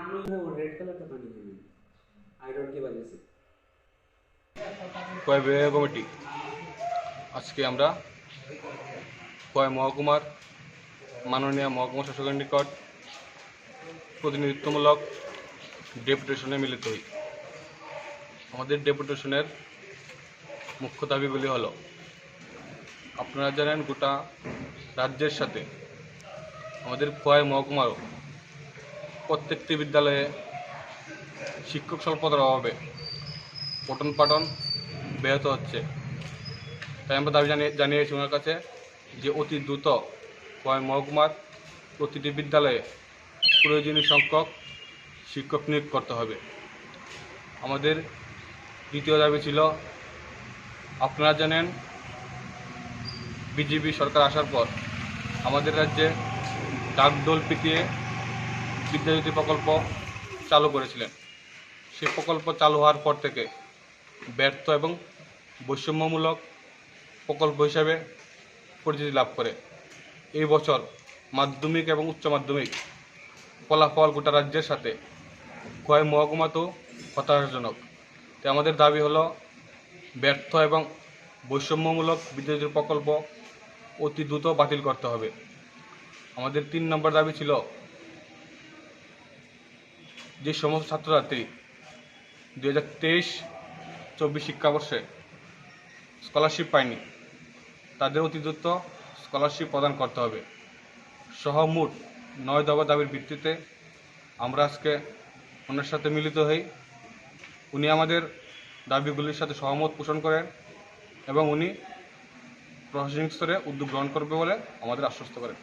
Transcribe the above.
Red colour का पानी है आयरन की वजह से কয় বিভাগীয় কমিটি আজকে আমরা কয় মহকুমার মাননীয় মহকুমা শাসকের নিকট প্রতিনিধিত্বমূলক ডেপুটেশনে মিলিত হই আমাদের ডেপুটেশনের মুখ্য দাবিগুলি হলো আপনারা জানেন গোটা রাজ্যের সাথে আমাদের কয় মহকুমারও প্রত্যেকটি বিদ্যালয়ে শিক্ষক স্বল্পতার অভাবে পঠন পাঠন ব্যাহত হচ্ছে। তাই আমরা দাবি জানিয়ে জানিয়েছি ওনার কাছে যে অতি দ্রুত কয় মহকুমার প্রতিটি বিদ্যালয়ে প্রয়োজনীয় সংখ্যক শিক্ষক নিয়োগ করতে হবে। আমাদের দ্বিতীয় দাবি ছিল, আপনারা জানেন, বিজেপি সরকার আসার পর আমাদের রাজ্যে ডাকডোল পিটিয়ে বিদ্যাজ্যোতি প্রকল্প চালু করেছিলেন। সেই প্রকল্প চালু হওয়ার পর থেকে ব্যর্থ এবং বৈষম্যমূলক প্রকল্প হিসাবে পরিচিতি লাভ করে। এই বছর মাধ্যমিক এবং উচ্চ মাধ্যমিক ফলাফল গোটা রাজ্যের সাথে কয় মহকুমা তো হতাশাজনক। তাই আমাদের দাবি হলো, ব্যর্থ এবং বৈষম্যমূলক বিদ্যুতের প্রকল্প অতি দ্রুত বাতিল করতে হবে। আমাদের তিন নম্বর দাবি ছিল যে সমস্ত ছাত্রছাত্রী দু হাজার তেইশ চব্বিশ শিক্ষাবর্ষে স্কলারশিপ পায়নি, তাদের অতি দ্রুত স্কলারশিপ প্রদান করতে হবে। সহ মোট নয় দফা দাবির ভিত্তিতে আমরা আজকে ওনার সাথে মিলিত হই। উনি আমাদের দাবিগুলির সাথে সহমত পোষণ করেন এবং উনি প্রশাসনিক স্তরে উদ্যোগ গ্রহণ করবে বলে আমাদের আশ্বস্ত করেন।